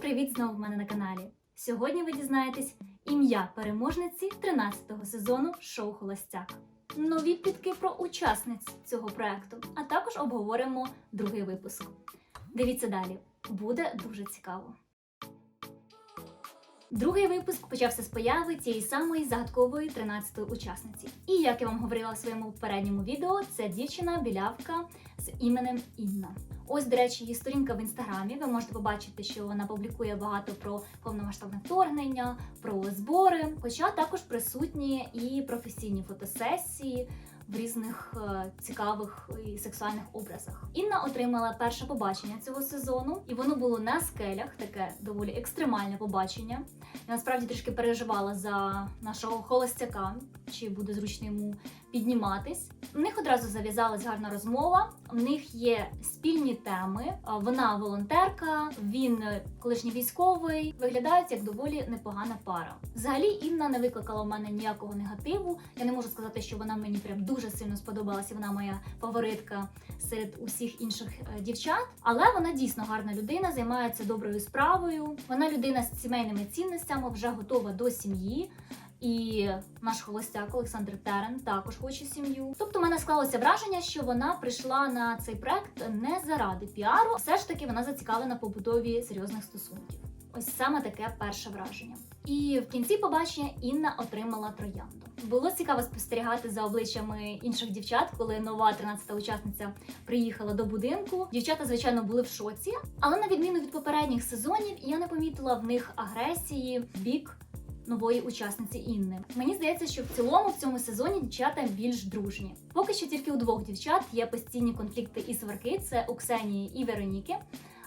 привіт знову в мене на каналі. Сьогодні ви дізнаєтесь ім'я переможниці 13-го сезону шоу Холостяк. Нові плітки про учасниць цього проекту, а також обговоримо другий випуск. Дивіться далі, буде дуже цікаво. Другий випуск почався з появи цієї самої загадкової 13-ї учасниці. І як я вам говорила в своєму попередньому відео, це дівчина білявка з іменем Інна. Ось, до речі, її сторінка в інстаграмі. Ви можете побачити, що вона публікує багато про повномасштабне вторгнення, про збори, хоча також присутні і професійні фотосесії в різних е, цікавих і сексуальних образах. Інна отримала перше побачення цього сезону, і воно було на скелях, таке доволі екстремальне побачення. Я насправді трішки переживала за нашого холостяка, чи буде зручно йому підніматись. В них одразу зав'язалась гарна розмова. В них є спільні теми. Вона волонтерка, він е, колишній військовий. Виглядають як доволі непогана пара. Взагалі, Інна не викликала в мене ніякого негативу. Я не можу сказати, що вона мені прям дуже сильно сподобалася. Вона моя фаворитка серед усіх інших е, дівчат. Але вона дійсно гарна людина, займається доброю справою. Вона людина з сімейними цінностями, вже готова до сім'ї. І наш холостяк Олександр Терен також хоче сім'ю. Тобто, в мене склалося враження, що вона прийшла на цей проект не заради піару, все ж таки вона зацікавлена побудові серйозних стосунків. Ось саме таке перше враження. І в кінці побачення Інна отримала троянду. Було цікаво спостерігати за обличчями інших дівчат, коли нова 13-та учасниця приїхала до будинку. Дівчата, звичайно, були в шоці, але на відміну від попередніх сезонів, я не помітила в них агресії в бік нової учасниці Інни. Мені здається, що в цілому в цьому сезоні дівчата більш дружні. Поки що тільки у двох дівчат є постійні конфлікти і сварки: це у Ксенії і Вероніки.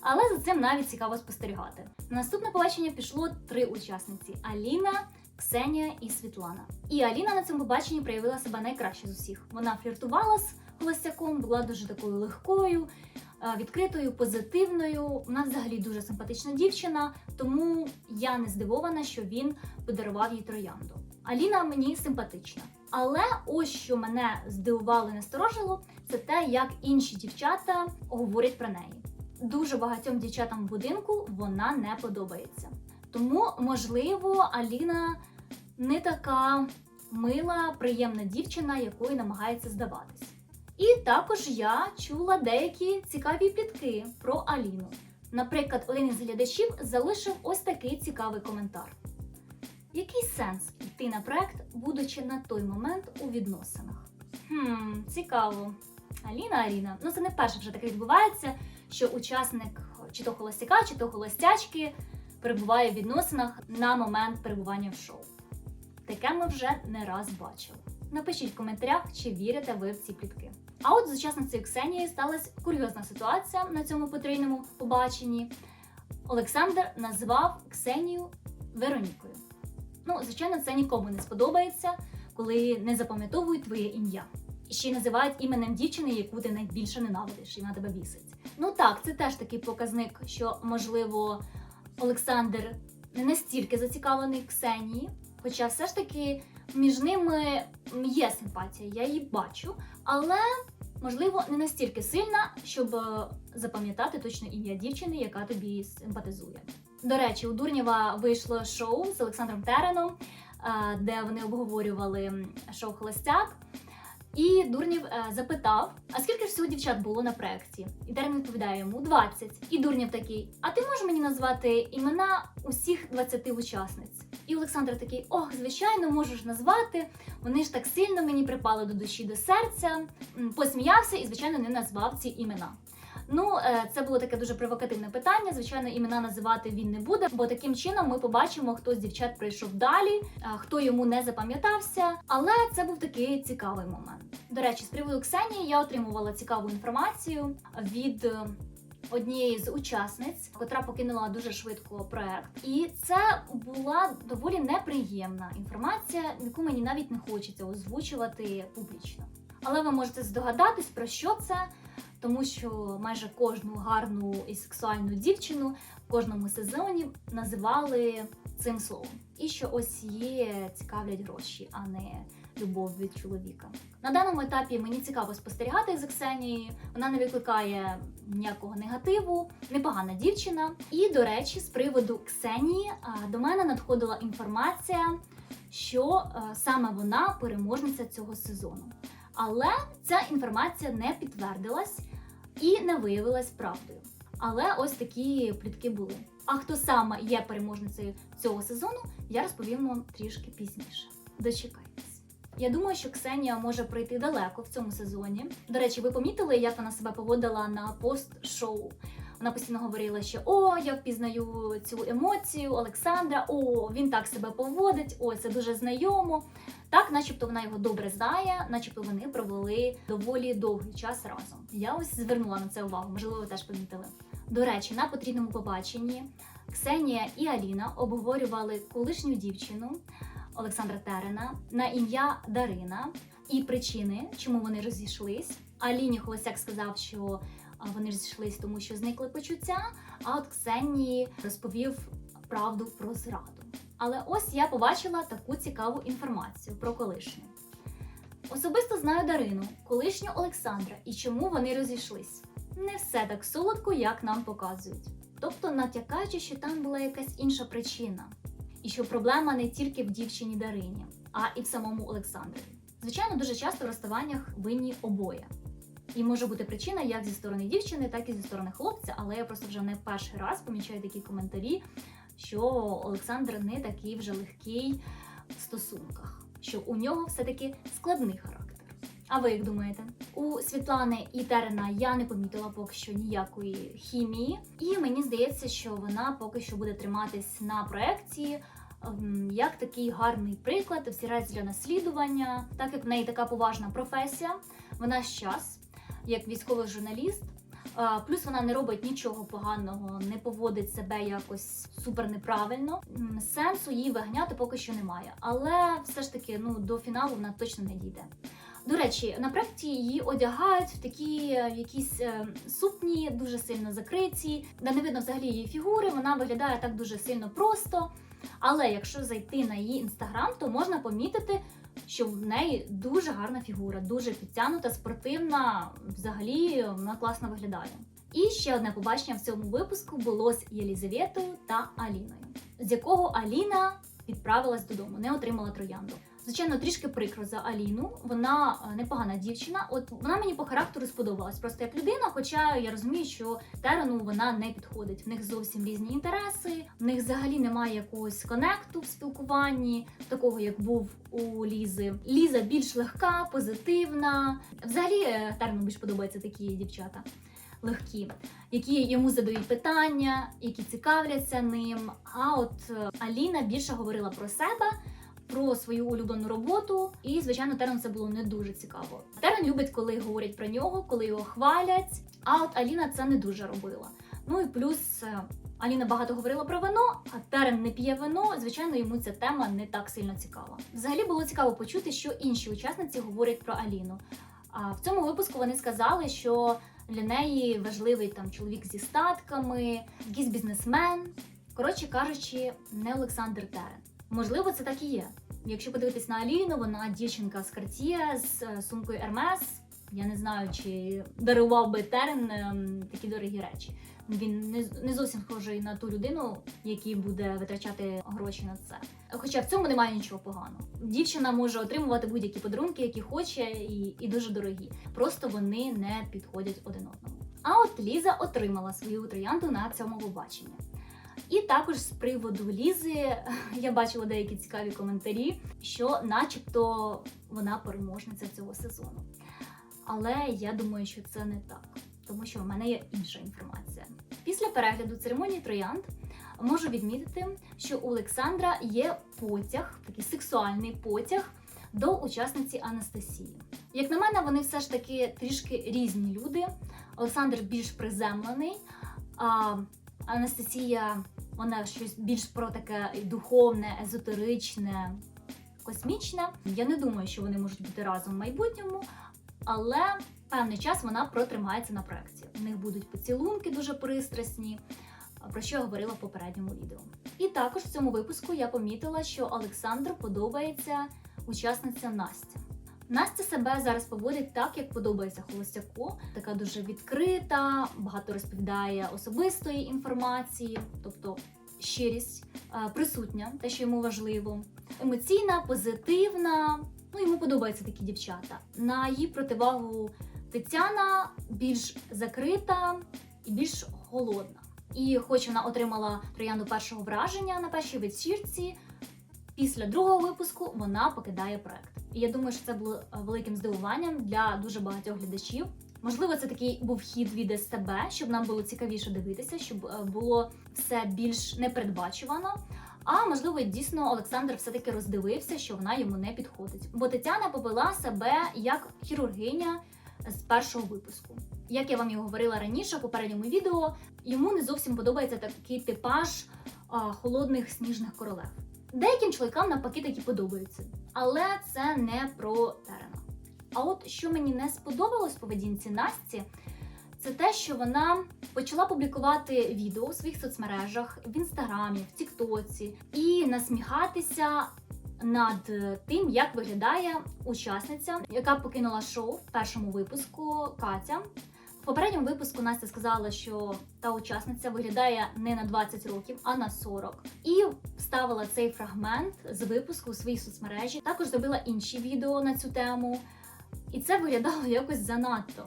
Але за цим навіть цікаво спостерігати. На наступне побачення пішло три учасниці: Аліна, Ксенія і Світлана. І Аліна на цьому побаченні проявила себе найкраще з усіх. Вона фліртувала з холостяком, була дуже такою легкою, відкритою, позитивною. Вона взагалі дуже симпатична дівчина, тому я не здивована, що він подарував їй троянду. Аліна мені симпатична. Але ось що мене здивувало і насторожило, це те, як інші дівчата говорять про неї. Дуже багатьом дівчатам в будинку вона не подобається. Тому, можливо, Аліна не така мила, приємна дівчина, якою намагається здаватись. І також я чула деякі цікаві плітки про Аліну. Наприклад, один із глядачів залишив ось такий цікавий коментар. Який сенс йти на проект, будучи на той момент у відносинах? Хм, цікаво. Аліна Аліна. Ну це не перше вже таке відбувається, що учасник чи то холостяка, чи то холостячки перебуває в відносинах на момент перебування в шоу. Таке ми вже не раз бачили. Напишіть в коментарях, чи вірите ви в ці плітки. А от з учасницею Ксенією сталася курйозна ситуація на цьому потрійному побаченні. Олександр назвав Ксенію Веронікою. Ну, звичайно, це нікому не сподобається, коли не запам'ятовують твоє ім'я. І ще й називають іменем дівчини, яку ти найбільше ненавидиш, і вона тебе бісить. Ну так, це теж такий показник, що можливо Олександр не настільки зацікавлений Ксенії, хоча все ж таки між ними є симпатія, я її бачу, але можливо не настільки сильна, щоб е, запам'ятати точно ім'я дівчини, яка тобі симпатизує. До речі, у Дурнєва вийшло шоу з Олександром Тереном, е, де вони обговорювали шоу Холостяк. І Дурнів е, запитав: а скільки ж всього дівчат було на проєкті? І Терен відповідає йому 20. І Дурнів такий: А ти можеш мені назвати імена усіх 20 учасниць? І Олександр такий: Ох, звичайно, можеш назвати. Вони ж так сильно мені припали до душі, до серця. Посміявся і, звичайно, не назвав ці імена. Ну, е, це було таке дуже провокативне питання. Звичайно, імена називати він не буде, бо таким чином ми побачимо, хто з дівчат прийшов далі, е, хто йому не запам'ятався. Але це був такий цікавий момент. До речі, з приводу Ксенії я отримувала цікаву інформацію від. е, Однієї з учасниць, котра покинула дуже швидко проект, і це була доволі неприємна інформація, яку мені навіть не хочеться озвучувати публічно. Але ви можете здогадатись про що це, тому що майже кожну гарну і сексуальну дівчину в кожному сезоні називали цим словом. І що ось є цікавлять гроші, а не любов від чоловіка. На даному етапі мені цікаво спостерігати за Ксенією. Вона не викликає ніякого негативу, непогана дівчина. І до речі, з приводу Ксенії до мене надходила інформація, що е, саме вона переможниця цього сезону. Але ця інформація не підтвердилась і не виявилась правдою. Але ось такі плітки були. А хто саме є переможницею цього сезону, я розповім вам трішки пізніше. Дочекайтесь. Я думаю, що Ксенія може пройти далеко в цьому сезоні. До речі, ви помітили, як вона себе поводила на пост-шоу? Вона постійно говорила, що о, я впізнаю цю емоцію Олександра, о, він так себе поводить, о, це дуже знайомо. Так, начебто вона його добре знає, начебто вони провели доволі довгий час разом. Я ось звернула на це увагу, можливо, ви теж помітили. До речі, на потрібному побаченні Ксенія і Аліна обговорювали колишню дівчину Олександра Терена на ім'я Дарина і причини, чому вони розійшлись. Аліні Холосяк сказав, що вони розійшлись, тому що зникли почуття. А от Ксенії розповів правду про зраду. Але ось я побачила таку цікаву інформацію про колишню. Особисто знаю Дарину, колишню Олександра, і чому вони розійшлись. Не все так солодко, як нам показують. Тобто натякаючи, що там була якась інша причина, і що проблема не тільки в дівчині Дарині, а і в самому Олександрові. Звичайно, дуже часто в розставаннях винні обоє. І може бути причина як зі сторони дівчини, так і зі сторони хлопця, але я просто вже не перший раз помічаю такі коментарі, що Олександр не такий вже легкий в стосунках, що у нього все-таки складний характер. А ви як думаєте? У Світлани і Терена я не помітила поки що ніякої хімії, і мені здається, що вона поки що буде триматись на проекції. ем, Як такий гарний приклад, всірець для наслідування, так як в неї така поважна професія, вона щас, як військовий журналіст, Плюс вона не робить нічого поганого, не поводить себе якось супер неправильно. Сенсу її вигняти поки що немає. Але все ж таки, ну до фіналу вона точно не дійде. До речі, на проєкті її одягають в такі е, якісь е, сукні, дуже сильно закриті, де не видно взагалі її фігури. Вона виглядає так дуже сильно просто. Але якщо зайти на її інстаграм, то можна помітити, що в неї дуже гарна фігура, дуже підтягнута, спортивна. Взагалі вона класно виглядає. І ще одне побачення в цьому випуску було з Єлізаветою та Аліною, з якого Аліна відправилась додому, не отримала троянду. Звичайно, трішки прикро за Аліну. Вона е, непогана дівчина. От вона мені по характеру сподобалась просто як людина. Хоча я розумію, що Терену вона не підходить. В них зовсім різні інтереси, в них взагалі немає якогось конекту в спілкуванні, такого як був у Лізи. Ліза більш легка, позитивна. Взагалі е, Терену більш подобаються такі дівчата. Легкі, які йому задають питання, які цікавляться ним. А от е, Аліна більше говорила про себе, про свою улюблену роботу, і звичайно, Терен це було не дуже цікаво. Терен любить, коли говорять про нього, коли його хвалять. А от Аліна це не дуже робила. Ну і плюс е, Аліна багато говорила про вино, а Терен не п'є вино. Звичайно, йому ця тема не так сильно цікава. Взагалі було цікаво почути, що інші учасниці говорять про Аліну. А в цьому випуску вони сказали, що для неї важливий там чоловік зі статками, якийсь бізнесмен. Коротше кажучи, не Олександр Терен. Можливо, це так і є. Якщо подивитись на Аліну, вона дівчинка з Cartier, з е, сумкою Hermes. Я не знаю, чи дарував би Терен ем, такі дорогі речі. Він не зовсім схожий на ту людину, який буде витрачати гроші на це. Хоча в цьому немає нічого поганого. Дівчина може отримувати будь-які подарунки, які хоче, і, і дуже дорогі. Просто вони не підходять один одному. А от Ліза отримала свою троянду на цьому побаченні. І також з приводу Лізи я бачила деякі цікаві коментарі, що, начебто, вона переможниця цього сезону. Але я думаю, що це не так, тому що в мене є інша інформація. Після перегляду церемонії троянд можу відмітити, що у Олександра є потяг, такий сексуальний потяг до учасниці Анастасії. Як на мене, вони все ж таки трішки різні люди. Олександр більш приземлений, а Анастасія вона щось більш про таке духовне, езотеричне, космічне. Я не думаю, що вони можуть бути разом в майбутньому, але певний час вона протримається на проекті. У них будуть поцілунки дуже пристрасні, про що я говорила в попередньому відео. І також в цьому випуску я помітила, що Олександру подобається учасниця Настя. Настя себе зараз поводить так, як подобається холостяку. Така дуже відкрита, багато розповідає особистої інформації, тобто щирість е, присутня, те, що йому важливо, емоційна, позитивна. Ну, йому подобаються такі дівчата. На її противагу Тетяна більш закрита і більш холодна. І хоч вона отримала троянду першого враження на першій вечірці, після другого випуску вона покидає проект. І я думаю, що це було е, великим здивуванням для дуже багатьох глядачів. Можливо, це такий був хід від СТБ, щоб нам було цікавіше дивитися, щоб е, було все більш непередбачувано. А можливо, дійсно Олександр все-таки роздивився, що вона йому не підходить. Бо Тетяна повела себе як хірургиня з першого випуску. Як я вам і говорила раніше, в попередньому відео, йому не зовсім подобається такий типаж а, холодних сніжних королев. Деяким чоловікам навпаки такі подобаються, але це не про Терена. А от що мені не сподобалось в поведінці Насті, це те, що вона почала публікувати відео у своїх соцмережах в інстаграмі, в Тіктоці і насміхатися над тим, як виглядає учасниця, яка покинула шоу в першому випуску Катя. Попередньому випуску Настя сказала, що та учасниця виглядає не на 20 років, а на 40. І вставила цей фрагмент з випуску у своїй соцмережі. Також зробила інші відео на цю тему. І це виглядало якось занадто.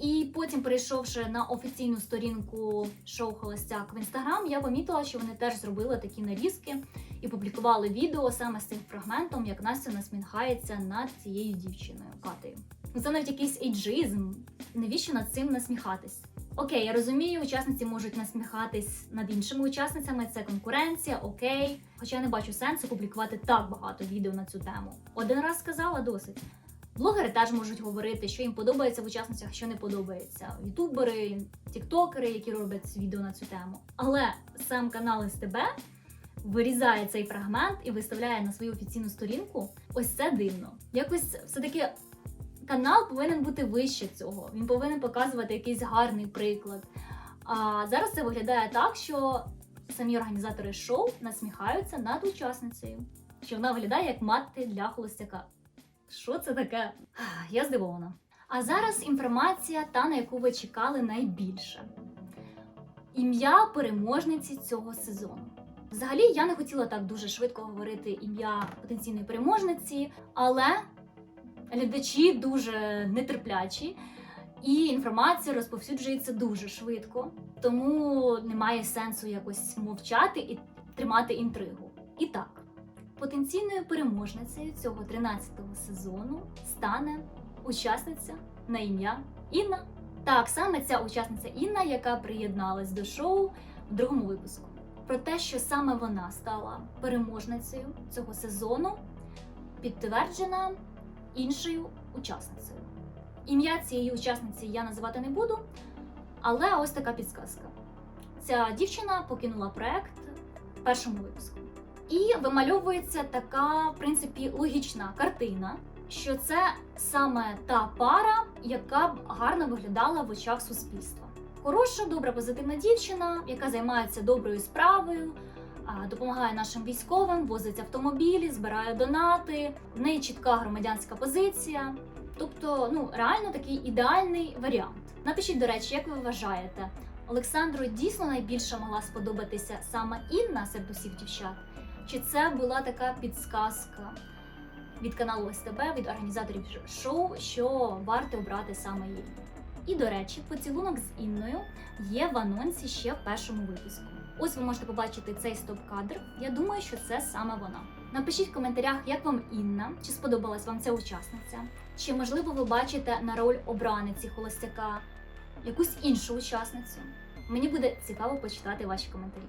І потім, перейшовши на офіційну сторінку шоу Холостяк в інстаграм, я помітила, що вони теж зробили такі нарізки і публікували відео саме з цим фрагментом, як Настя насміхається над цією дівчиною Катею. Це навіть якийсь ейджизм. Навіщо над цим насміхатись? Окей, я розумію, учасниці можуть насміхатись над іншими учасницями, це конкуренція, окей. Хоча я не бачу сенсу публікувати так багато відео на цю тему. Один раз сказала досить. Блогери теж можуть говорити, що їм подобається в учасницях, що не подобається. Ютубери, тіктокери, які роблять відео на цю тему. Але сам канал СТБ вирізає цей фрагмент і виставляє на свою офіційну сторінку. Ось це дивно. Якось все-таки канал повинен бути вище цього. Він повинен показувати якийсь гарний приклад. А зараз це виглядає так, що самі організатори шоу насміхаються над учасницею, що вона виглядає як мати для холостяка. Що це таке? Я здивована. А зараз інформація, та на яку ви чекали найбільше. Ім'я переможниці цього сезону. Взагалі, я не хотіла так дуже швидко говорити ім'я потенційної переможниці, але глядачі дуже нетерплячі, і інформація розповсюджується дуже швидко, тому немає сенсу якось мовчати і тримати інтригу. І так, потенційною переможницею цього 13-го сезону стане учасниця на ім'я Інна. Так, саме ця учасниця Інна, яка приєдналась до шоу в другому випуску. Про те, що саме вона стала переможницею цього сезону, підтверджена іншою учасницею. Ім'я цієї учасниці я називати не буду, але ось така підсказка. Ця дівчина покинула проект першому випуску. І вимальовується така, в принципі, логічна картина, що це саме та пара, яка б гарно виглядала в очах суспільства. Хороша, добра, позитивна дівчина, яка займається доброю справою, допомагає нашим військовим, возить автомобілі, збирає донати. В неї чітка громадянська позиція. Тобто, ну реально такий ідеальний варіант. Напишіть, до речі, як ви вважаєте, Олександру дійсно найбільше могла сподобатися саме Інна серед усіх дівчат? Чи це була така підсказка від каналу СТБ, від організаторів шоу, що варто обрати саме її? І до речі, поцілунок з Інною є в анонсі ще в першому випуску. Ось ви можете побачити цей стоп-кадр. Я думаю, що це саме вона. Напишіть в коментарях, як вам Інна, чи сподобалась вам ця учасниця, чи можливо ви бачите на роль обраниці холостяка якусь іншу учасницю. Мені буде цікаво почитати ваші коментарі.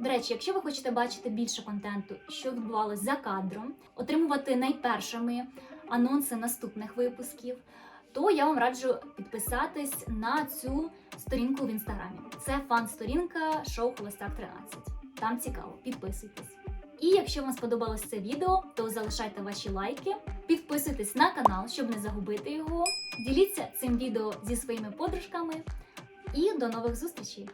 До речі, якщо ви хочете бачити більше контенту, що відбувалось за кадром, отримувати найпершими анонси наступних випусків, то я вам раджу підписатись на цю сторінку в інстаграмі. Це фан-сторінка шоу Холостяк 13. Там цікаво, підписуйтесь. І якщо вам сподобалось це відео, то залишайте ваші лайки, підписуйтесь на канал, щоб не загубити його. Діліться цим відео зі своїми подружками. І до нових зустрічей!